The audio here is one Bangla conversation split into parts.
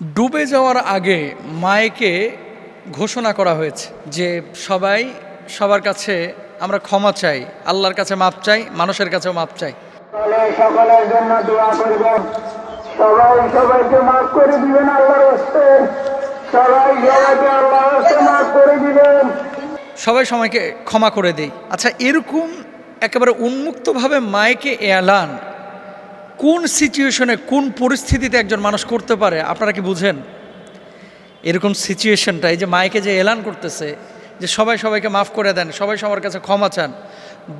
ডুবে যাওয়ার আগে মায়েকে ঘোষণা করা হয়েছে যে সবাই সবার কাছে আমরা ক্ষমা চাই আল্লাহর কাছে মাপ চাই মানুষের কাছেও মাপ চাই। সকলের জন্য দোয়া করবেন সবাই সবাইকে মাফ করে দিবেন আল্লাহর সবাই সবাইকে আল্লাহর মাফ করে দিবেন। সবাই সময়কে ক্ষমা করে দেই। আচ্ছা এরকম একেবারে উন্মুক্তভাবে মায়েকে এলান কোন সিচুয়েশনে কোন পরিস্থিতিতে একজন মানুষ করতে পারে, আপনারা কি বুঝেন? এরকম সিচুয়েশনটা এই যে মায়েকে যে এলান করতেছে, যে সবাই সবাইকে মাফ করে দেন, সবাই সবার কাছে ক্ষমা চান,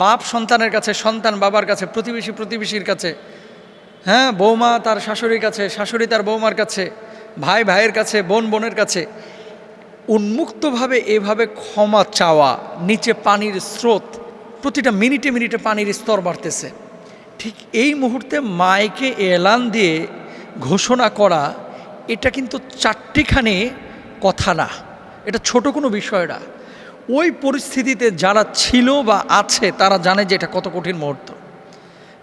বাপ সন্তানের কাছে, সন্তান বাবার কাছে, প্রতিবেশী প্রতিবেশীর কাছে হ্যাঁ বৌমা তার শাশুড়ির কাছে, শাশুড়ি তার বৌমার কাছে, ভাই ভাইয়ের কাছে, বোন বোনের কাছে, উন্মুক্তভাবে এভাবে ক্ষমা চাওয়া, নিচে পানির স্রোত, প্রতিটা মিনিটে মিনিটে পানির স্তর বাড়তেছে। ঠিক এই মুহূর্তে মাইকে এলান দিয়ে ঘোষণা করা, এটা কিন্তু চারটিখানি কথা না। এটা ছোট কোনো বিষয় না। ওই পরিস্থিতিতে যারা ছিল বা আছে, তারা জানে যে এটা কত কঠিন মুহূর্ত।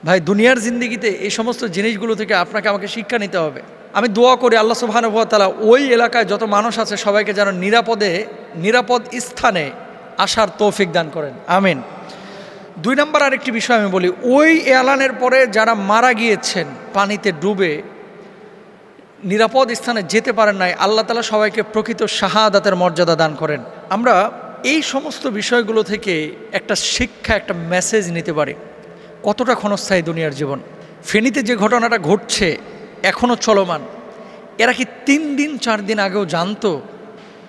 ভাই, দুনিয়ার জিন্দিগিতে এই সমস্ত জিনিসগুলো থেকে আপনাকে আমাকে শিক্ষা নিতে হবে। আমি দোয়া করি আল্লাহ সুবাহানুভাতালা ওই এলাকায় যত মানুষ আছে সবাইকে যেন নিরাপদে, নিরাপদ স্থানে আসার তৌফিক দান করেন। আমিন। দুই নম্বর আরেকটি বিষয় আমি বলি, ওই এলানের পরে যারা মারা গিয়েছেন, পানিতে ডুবে, নিরাপদ স্থানে যেতে পারেন নাই, আল্লাহ তালা সবাইকে প্রকৃত শাহাদাতের মর্যাদা দান করেন। আমরা এই সমস্ত বিষয়গুলো থেকে একটা শিক্ষা, একটা মেসেজ নিতে পারি। কতটা ক্ষণস্থায়ী দুনিয়ার জীবন। ফেনীতে যে ঘটনাটা ঘটছে এখনও চলমান। এরা কি তিন দিন, চার দিন আগেও জানতো?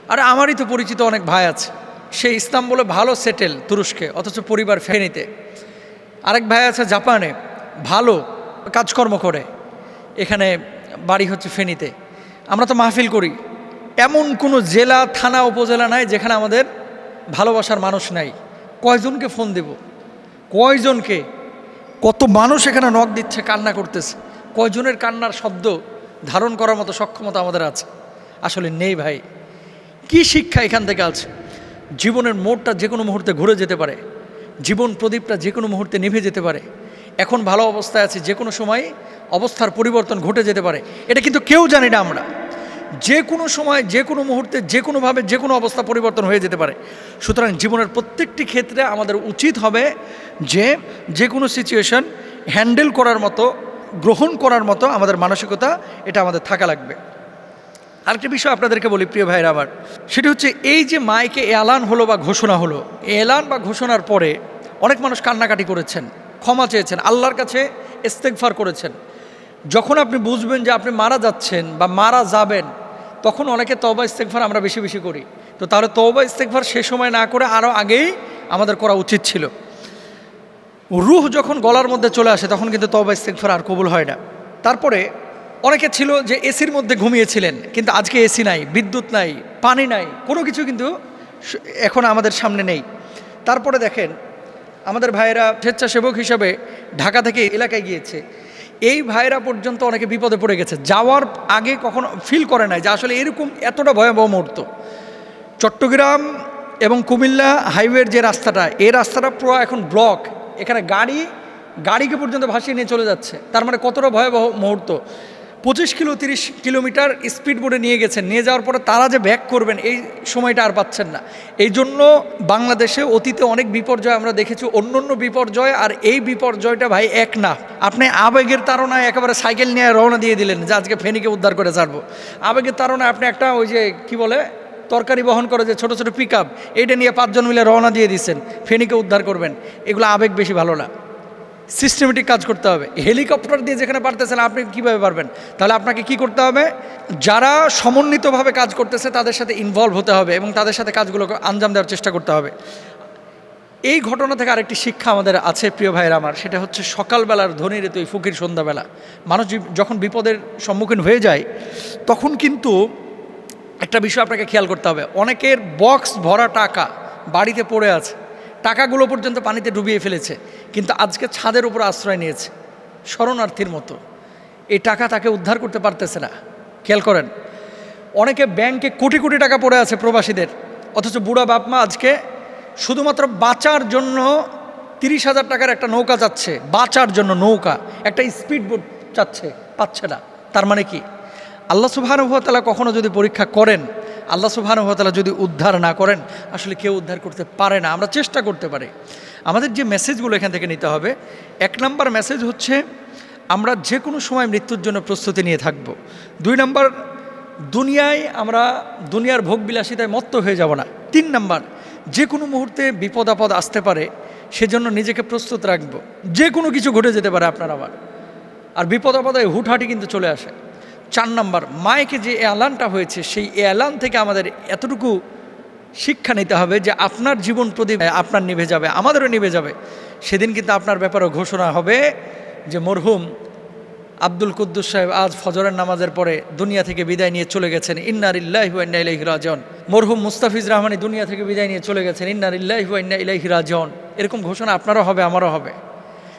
আর আমারই তো পরিচিত অনেক ভাই আছে। সে ইস্তাম্বুলে ভালো সেটেল তুরস্কে, অথচ পরিবার ফেনীতে আরেক ভাই আছে জাপানে, ভালো কাজকর্ম করে। এখানে বাড়ি হচ্ছে ফেনীতে। আমরা তো মাহফিল করি। এমন কোনো জেলা, থানা, উপজেলা নাই যেখানে আমাদের ভালোবাসার মানুষ নাই। কয়জনকে ফোন দেব? কয়জনকে? কত মানুষ এখানে নখ দিচ্ছে, কান্না করতেছে। কয়জনের কান্নার শব্দ ধারণ করার মতো সক্ষমতা আমাদের আছে? আসলে নেই ভাই। কি শিক্ষা এখান থেকে আছে? জীবনের মোড়টা যে কোনো মুহূর্তে ঘুরে যেতে পারে। জীবন প্রদীপটা যে কোনো মুহূর্তে নিভে যেতে পারে। এখন ভালো অবস্থায় আছে যে কোনো সময় অবস্থার পরিবর্তন ঘটে যেতে পারে। এটা কিন্তু কেউ জানি না আমরা। যে কোনো সময়, যে কোনো মুহূর্তে, যে কোনোভাবে যে কোনো অবস্থা পরিবর্তন হয়ে যেতে পারে। সুতরাং জীবনের প্রত্যেকটি ক্ষেত্রে আমাদের উচিত হবে যে যে কোনো সিচুয়েশন হ্যান্ডেল করার মতো, গ্রহণ করার মতো আমাদের মানসিকতা, এটা আমাদের থাকা লাগবে। আরেকটি বিষয় আপনাদেরকে বলি, প্রিয় ভাইরা আমার। সেটি হচ্ছে, এই যে মাইকে এলান হলো বা ঘোষণা হলো, এলান বা ঘোষণার পরে অনেক মানুষ কান্নাকাটি করেছেন, ক্ষমা চেয়েছেন, আল্লাহর কাছে ইস্তেকফার করেছেন। যখন আপনি বুঝবেন যে আপনি মারা যাচ্ছেন বা মারা যাবেন, তখন অনেকে তবা ইস্তেকফার আমরা বেশি বেশি করি। তো তাহলে তবা ইস্তেকফার সে সময় না করে আরও আগেই আমাদের করা উচিত ছিল। রুহ যখন গলার মধ্যে চলে আসে, তখন কিন্তু তবা ইস্তেকফার আর কবুল হয় না। তারপরে অনেকে ছিল যে এসির মধ্যে ঘুমিয়েছিলেন, কিন্তু আজকে এসি নাই, বিদ্যুৎ নাই, পানি নাই, কোনো কিছু কিন্তু এখন আমাদের সামনে নেই। তারপরে দেখেন, আমাদের ভাইয়েরা স্বেচ্ছাসেবক হিসাবে ঢাকা থেকে এলাকায় গিয়েছে। এই ভাইয়েরা পর্যন্ত অনেকে বিপদে পড়ে গেছে। যাওয়ার আগে কখনো ফিল করে নাই যে আসলে এরকম এতটা ভয়াবহ মুহূর্ত। চট্টগ্রাম এবং কুমিল্লা হাইওয়ের যে রাস্তাটা, এই রাস্তাটা পুরো এখন ব্লক এখানে গাড়ি, গাড়িকে পর্যন্ত ভাসিয়ে নিয়ে চলে যাচ্ছে। তার মানে কতটা ভয়াবহ মুহূর্ত। পঁচিশ কিলো, তিরিশ কিলোমিটার স্পিড বোর্ডে নিয়ে গেছেন। নিয়ে যাওয়ার পরে তারা যে ব্যাক করবেন, এই সময়টা আর পাচ্ছেন না। এই জন্য বাংলাদেশে অতীতে অনেক বিপর্যয় আমরা দেখেছি অন্য অন্য বিপর্যয় আর এই বিপর্যয়টা ভাই এক না। আপনি আবেগের তাড়নায় একেবারে সাইকেল নিয়ে রওনা দিয়ে দিলেন যে আজকে ফেনীকে উদ্ধার করে ছাড়বো। আবেগের তারণায় আপনি একটা ওই যে কি বলে, তরকারি বহন করে যে ছোট ছোট পিক আপ এইটা নিয়ে পাঁচজন মিলে রওনা দিয়ে দিচ্ছেন, ফেনীকে উদ্ধার করবেন। এগুলো আবেগ বেশি ভালো না। সিস্টেমেটিক কাজ করতে হবে। হেলিকপ্টার দিয়ে যেখানে পারতেছেন, আপনি কীভাবে পারবেন? তাহলে আপনাকে কি করতে হবে? যারা সমন্বিতভাবে কাজ করতেছে, তাদের সাথে ইনভলভ হতে হবে এবং তাদের সাথে কাজগুলোকে আঞ্জাম দেওয়ার চেষ্টা করতে হবে। এই ঘটনা থেকে আরেকটি শিক্ষা আমাদের আছে, প্রিয় ভাইয়ের আমার। সেটা হচ্ছে সকালবেলার ধনী ঋতু, এই ফকির সন্ধ্যাবেলা। মানুষ যখন বিপদের সম্মুখীন হয়ে যায়, তখন কিন্তু একটা বিষয় আপনাকে খেয়াল করতে হবে। অনেকের বক্স ভরা টাকা বাড়িতে পড়ে আছে। টাকাগুলো পর্যন্ত পানিতে ডুবিয়ে ফেলেছে, কিন্তু আজকে ছাদের উপর আশ্রয় নিয়েছে, শরণার্থীর মতো। এই টাকা তাকে উদ্ধার করতে পারতেছে না। খেয়াল করেন, অনেকে ব্যাংকে কোটি কোটি টাকা পড়ে আছে প্রবাসীদের, অথচ বুড়া বাপমা আজকে শুধুমাত্র বাঁচার জন্য তিরিশ হাজার টাকার একটা নৌকা যাচ্ছে বাঁচার জন্য নৌকা, একটা স্পিড বোট চাচ্ছে, পাচ্ছে না। তার মানে কি? আল্লা আল্লাহ সুবাহানুভতালা কখনো যদি পরীক্ষা করেন আল্লাহ সুবাহানুভতালা যদি উদ্ধার না করেন, আসলে কেউ উদ্ধার করতে পারে না। আমরা চেষ্টা করতে পারি। আমাদের যে মেসেজগুলো এখান থেকে নিতে হবে, এক নম্বর মেসেজ হচ্ছে, আমরা যে কোনো সময় মৃত্যুর জন্য প্রস্তুতি নিয়ে থাকব। দুই নম্বর, দুনিয়ায় আমরা দুনিয়ার ভোগবিলাসিতায় মত্ত হয়ে যাব না। তিন নম্বর যে কোনো মুহূর্তে বিপদ আপদ আসতে পারে, সেজন্য নিজেকে প্রস্তুত রাখব। যে কোনো কিছু ঘটে যেতে পারে আপনার আবার। আর বিপদ আপদে হুটহাটি কিন্তু চলে আসে। চার নম্বর, মায়েকে যে এলানটা হয়েছে, সেই এলান থেকে আমাদের এতটুকু শিক্ষা নিতে হবে যে আপনার জীবন প্রদীপ আপনার নিভে যাবে, আমাদেরও নিভে যাবে। সেদিন কিন্তু আপনার ব্যাপারে ঘোষণা হবে যে, মরহুম আব্দুল কুদ্দুস সাহেব আজ ফজরের নামাজের পরে দুনিয়া থেকে বিদায় নিয়ে চলে গেছেন। ইন্নার ইল্লাহি ওয়ান্না ইলাইহি রাজন মরহুম মুস্তাফিজ রহমানি দুনিয়া থেকে বিদায় নিয়ে চলে গেছেন। ইন্নার ইল্লাহি ওয়ান্না ইলাইহি রাজন এরকম ঘোষণা আপনারও হবে, আমারও হবে।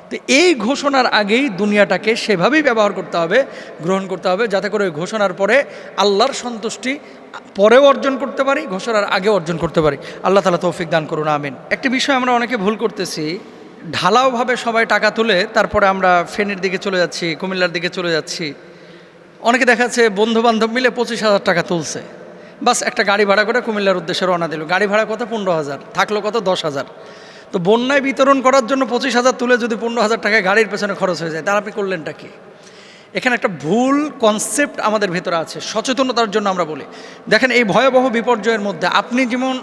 তো এই ঘোষণার আগেই দুনিয়াটাকে সেভাবেই ব্যবহার করতে হবে, গ্রহণ করতে হবে, যাতে করে ওই ঘোষণার পরে আল্লাহর সন্তুষ্টি পরেও অর্জন করতে পারি, ঘোষণার আগে অর্জন করতে পারি। আল্লাহ তালা তৌফিক দান করুন, আমিন। একটি বিষয় আমরা অনেকে ভুল করতেছি, ঢালাওভাবে সবাই টাকা তুলে তারপরে আমরা ফেনের দিকে চলে যাচ্ছি, কুমিল্লার দিকে চলে যাচ্ছি। অনেকে দেখা যাচ্ছে বন্ধু বান্ধব মিলে পঁচিশ হাজার টাকা তুলছে। বাস একটা গাড়ি ভাড়া করে কুমিল্লার উদ্দেশ্যে রওনা দিল। গাড়ি ভাড়া কত? পনেরো হাজার। থাকল কত? দশ হাজার। তো বন্যায় বিতরণ করার জন্য পঁচিশ হাজার তুলে যদি পনেরো হাজার টাকা গাড়ির পেছনে খরচ হয়ে যায়, তাহলে আপনি করলেনটা কি? এখানে একটা ভুল কনসেপ্ট আমাদের ভেতরে আছে, সচেতনতার জন্য আমরা বলি। দেখেন, এই ভয়াবহ বিপর্যয়ের মধ্যে আপনি যেমন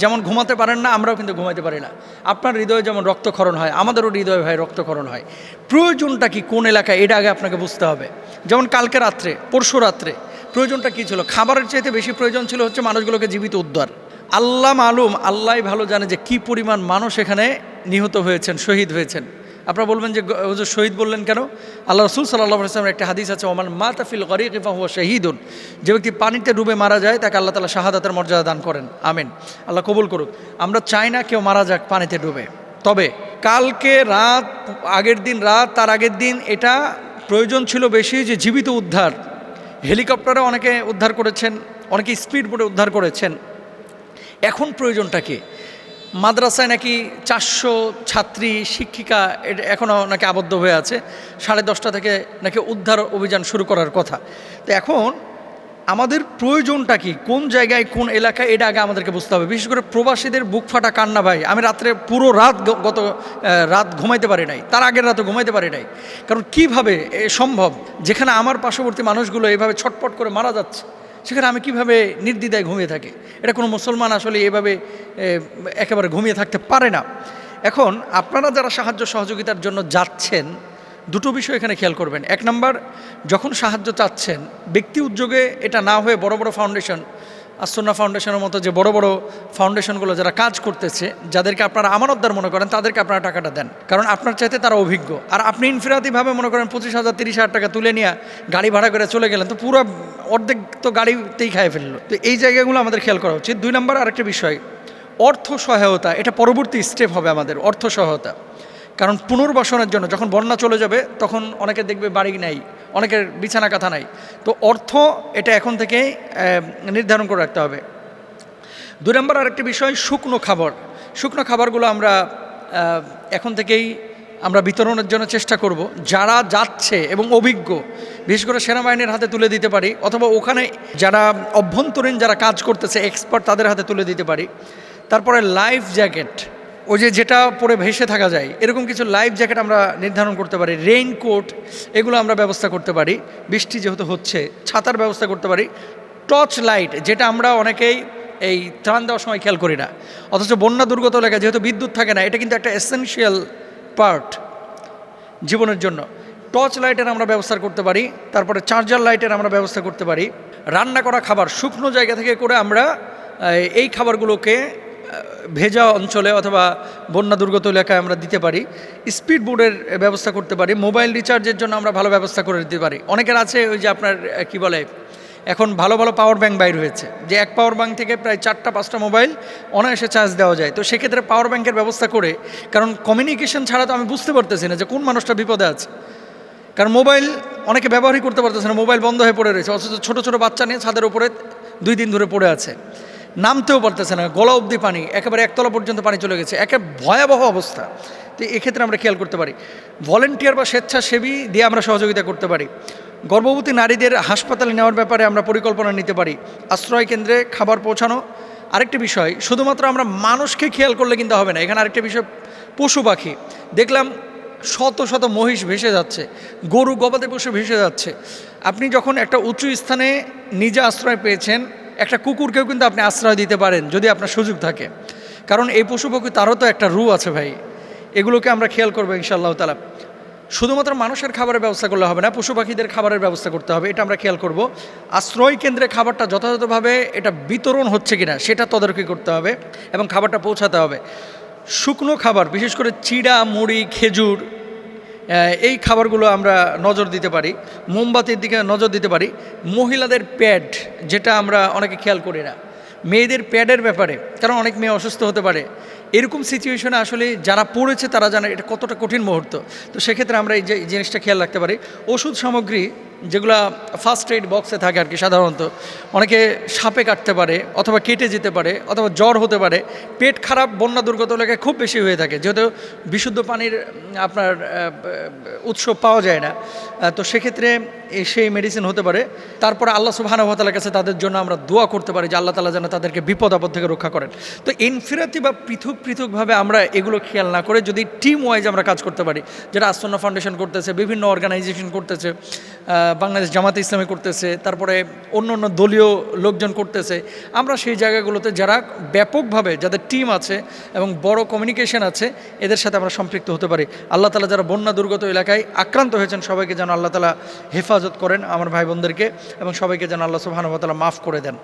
যেমন ঘুমাতে পারেন না, আমরাও কিন্তু ঘুমাতে পারি না। আপনার হৃদয়ে যেমন রক্তক্ষরণ হয়, আমাদেরও হৃদয়ে হয় রক্তক্ষরণ হয়। প্রয়োজনটা কি কোন এলাকায়, এটা আগে আপনাকে বুঝতে হবে। যেমন কালকে রাত্রে, পরশু রাত্রে, প্রয়োজনটা কী ছিল? খাবারের চাইতে বেশি প্রয়োজন ছিল হচ্ছে মানুষগুলোকে জীবিত উদ্ধার। আল্লাহ মালুম আল্লাহ ভালো জানে যে কি পরিমাণ মানুষ এখানে নিহত হয়েছেন, শহীদ হয়েছেন। আপনারা বলবেন যে হুজুর শহীদ বললেন কেন? আল্লাহ রসুল সাল্লাহ ইসলামের একটা হাদিস আছে, ওমান মা তাফিল গরিফা হুয়া শহীদুন। যে ব্যক্তি পানিতে ডুবে মারা যায়, তাকে আল্লাহ তালা শাহাদাতের মর্যাদা দান করেন। আমিন। আল্লাহ কবুল করুক। আমরা চাই না কেউ মারা যাক পানিতে ডুবে। তবে কালকে রাত, আগের দিন রাত, তার আগের দিন এটা প্রয়োজন ছিল বেশি যে জীবিত উদ্ধার। হেলিকপ্টারে অনেকে উদ্ধার করেছেন, অনেকে স্পিড বোটে উদ্ধার করেছেন। এখন প্রয়োজনটা কি? মাদ্রাসায় নাকি চারশো ছাত্রী শিক্ষিকা এটা এখনও নাকি আবদ্ধ হয়ে আছে। সাড়ে দশটা থেকে নাকি উদ্ধার অভিযান শুরু করার কথা। তো এখন আমাদের প্রয়োজনটা কি? কোন জায়গায়, কোন এলাকায়, এটা আগে আমাদেরকে বুঝতে হবে। বিশেষ করে প্রবাসীদের বুক ফাটা কান্না ভাই। আমি রাত্রে পুরো রাত গত রাত ঘুমাইতে পারি নাই। তার আগের রাতে ঘুমাইতে পারি নাই। কারণ কীভাবে সম্ভব? যেখানে আমার পার্শ্ববর্তী মানুষগুলো এভাবে ছটপট করে মারা যাচ্ছে। সেখানে আমি কীভাবে নির্দ্বিধায় ঘুমিয়ে থাকি? এটা কোনো মুসলমান আসলে এভাবে একেবারে ঘুমিয়ে থাকতে পারে না। এখন আপনারা যারা সাহায্য সহযোগিতার জন্য যাচ্ছেন, দুটো বিষয় এখানে খেয়াল করবেন। এক নাম্বার, যখন সাহায্য চাচ্ছেন, ব্যক্তি উদ্যোগে এটা না হয়ে বড় বড় ফাউন্ডেশন আসন্না ফাউন্ডেশনের মতো যে বড় বড় ফাউন্ডেশনগুলো যারা কাজ করতেছে, যাদেরকে আপনারা আমানতদার মনে করেন, তাদেরকে আপনারা টাকাটা দেন। কারণ আপনার চাইতে তারা অভিজ্ঞ। আর আপনি ইনফিরাতিভাবে মনে করেন পঁচিশ হাজার, তিরিশ হাজার টাকা তুলে নিয়ে গাড়ি ভাড়া করে চলে গেলেন, তো পুরো অর্ধেক তো গাড়িতেই খায় ফেলল। তো এই জায়গাগুলো আমাদের খেয়াল করা উচিত। দুই নম্বর আরেকটা বিষয়, অর্থ সহায়তা। এটা পরবর্তী স্টেপ হবে আমাদের, অর্থ সহায়তা। কারণ পুনর্বাসনের জন্য যখন বন্যা চলে যাবে, তখন অনেকে দেখবে বাড়ি নাই। অনেকের বিছানা কাঁথা নাই। তো অর্থ এটা এখন থেকে নির্ধারণ করে রাখতে হবে। দুই নম্বর আরেকটি বিষয়, শুকনো খাবার। শুকনো খাবারগুলো আমরা এখন থেকেই আমরা বিতরণের জন্য চেষ্টা করব। যারা যাচ্ছে এবং অভিজ্ঞ, বিশেষ করে সেনাবাহিনীর হাতে তুলে দিতে পারি, অথবা ওখানে যারা অভ্যন্তরীণ যারা কাজ করতেছে এক্সপার্ট তাদের হাতে তুলে দিতে পারি। তারপরে লাইফ জ্যাকেট ওই যে যেটা পরে ভেসে থাকা যায়, এরকম কিছু লাইফ জ্যাকেট আমরা নির্ধারণ করতে পারি রেইনকোট এগুলো আমরা ব্যবস্থা করতে পারি, বৃষ্টি যেহেতু হচ্ছে, ছাতার ব্যবস্থা করতে পারি টর্চ লাইট যেটা আমরা অনেকেই এই ত্রাণ দেওয়ার সময় খেয়াল করি না। অথচ বন্যা দুর্গত এলাকায় যেহেতু বিদ্যুৎ থাকে না, এটা কিন্তু একটা এসেনশিয়াল পার্ট জীবনের জন্য। টর্চ লাইটের আমরা ব্যবস্থা করতে পারি, তারপরে চার্জার লাইটের আমরা ব্যবস্থা করতে পারি। রান্না করা খাবার শুকনো জায়গা থেকে করে আমরা এই খাবারগুলোকে ভেজা অঞ্চলে অথবা বন্যা দুর্গত এলাকায় আমরা দিতে পারি। স্পিড বোর্ডের ব্যবস্থা করতে পারি, মোবাইল রিচার্জের জন্য আমরা ভালো ব্যবস্থা করে দিতে পারি। অনেকের আছে ওই যে আপনার কি বলে, এখন ভালো ভালো পাওয়ার ব্যাংক বাইর হয়েছে, যে এক পাওয়ার ব্যাংক থেকে প্রায় চারটা পাঁচটা মোবাইল অনায়াসে চার্জ দেওয়া যায়। তো সেক্ষেত্রে পাওয়ার ব্যাংকের ব্যবস্থা করে, কারণ কমিউনিকেশন ছাড়া তো আমি বুঝতে পারতেছি না যে কোন মানুষটা বিপদে আছে। কারণ মোবাইল অনেকে ব্যবহারই করতে পারতেছে না, মোবাইল বন্ধ হয়ে পড়ে রয়েছে, অথচ ছোটো ছোটো বাচ্চা নিয়ে ছাদের উপরে দুই দিন ধরে পড়ে আছে। নামতেও পারতেছে না, গলা অবধি পানি, একেবারে একতলা পর্যন্ত পানি চলে গেছে, একে ভয়াবহ অবস্থা। তো এক্ষেত্রে আমরা খেয়াল করতে পারি, ভলেন্টিয়ার বা স্বেচ্ছাসেবী দিয়ে আমরা সহযোগিতা করতে পারি। গর্ভবতী নারীদের হাসপাতালে নেওয়ার ব্যাপারে আমরা পরিকল্পনা নিতে পারি, আশ্রয় কেন্দ্রে খাবার পৌঁছানো। আরেকটি বিষয়, শুধুমাত্র আমরা মানুষকে খেয়াল করলে কিন্তু হবে না, এখানে আরেকটা বিষয়, পশু পাখি। দেখলাম শত শত মহিষ ভেসে যাচ্ছে, গরু গবাদি পশু ভেসে যাচ্ছে। আপনি যখন একটা উঁচু স্থানে নিজে আশ্রয় পেয়েছেন একটা কুকুরকেও কিন্তু আপনি আশ্রয় দিতে পারেন, যদি আপনার সুযোগ থাকে। কারণ এই পশু পাখি তারও তো একটা রু আছে ভাই। এগুলোকে আমরা খেয়াল করব ইনশাআল্লাহ তালা শুধুমাত্র মানুষের খাবারের ব্যবস্থা করলে হবে না, পশু পাখিদের খাবারের ব্যবস্থা করতে হবে, এটা আমরা খেয়াল করব। আশ্রয় কেন্দ্রে খাবারটা যথাযথভাবে এটা বিতরণ হচ্ছে কিনা, সেটা তদারকি করতে হবে এবং খাবারটা পৌঁছাতে হবে। শুকনো খাবার, বিশেষ করে চিড়া, মুড়ি, খেজুর এই খাবারগুলো আমরা নজর দিতে পারি, মোমবাতির দিকে নজর দিতে পারি। মহিলাদের প্যাড, যেটা আমরা অনেকে খেয়াল করি না। মেয়েদের প্যাডের ব্যাপারে, কারণ অনেক মেয়ে অসুস্থ হতে পারে। এরকম সিচুয়েশনে আসলে যারা পড়েছে তারা জানে এটা কতটা কঠিন মুহূর্ত। তো সেক্ষেত্রে আমরা এই যে জিনিসটা খেয়াল রাখতে পারি। ওষুধ সামগ্রী যেগুলা ফার্স্ট এইড বক্সে থাকে আর কি সাধারণত, অনেকে সাপে কাটতে পারে অথবা কেটে যেতে পারে অথবা জ্বর হতে পারে, পেট খারাপ, বন্যা দুর্গত এলাকায় খুব বেশি হয়ে থাকে, যেহেতু বিশুদ্ধ পানির আপনার উৎস পাওয়া যায় না। তো সেক্ষেত্রে সেই মেডিসিন হতে পারে। তারপরে আল্লাহ সুবাহানুভাতালার কাছে তাদের জন্য আমরা দোয়া করতে পারি যে আল্লাহ তালা যেন তাদেরকে বিপদ আপদ থেকে রক্ষা করেন। তো ইনফিরাতি বা পৃথক পৃথকভাবে আমরা এগুলো খেয়াল না করে যদি টিম ওয়াইজ আমরা কাজ করতে পারি যেটা আসন্ন ফাউন্ডেশন করতেছে, বিভিন্ন অর্গানাইজেশন করতেছে বাংলাদেশ জামাতে ইসলামী করতেছে, তারপরে অন্য অন্য দলীয় লোকজন করতেছে। আমরা সেই জায়গাগুলোতে যারা ব্যাপকভাবে যাদের টিম আছে এবং বড় কমিউনিকেশন আছে, এদের সাথে আমরা সম্পৃক্ত হতে পারি। আল্লাহ তালা যারা বন্যা দুর্গত এলাকায় আক্রান্ত হয়েছেন, সবাইকে যেন আল্লাহ তালা হেফাজত করেন আমার ভাই বোনদেরকে এবং সবাইকে যেন আল্লাহ সুবাহানুভাতালা মাফ করে দেন।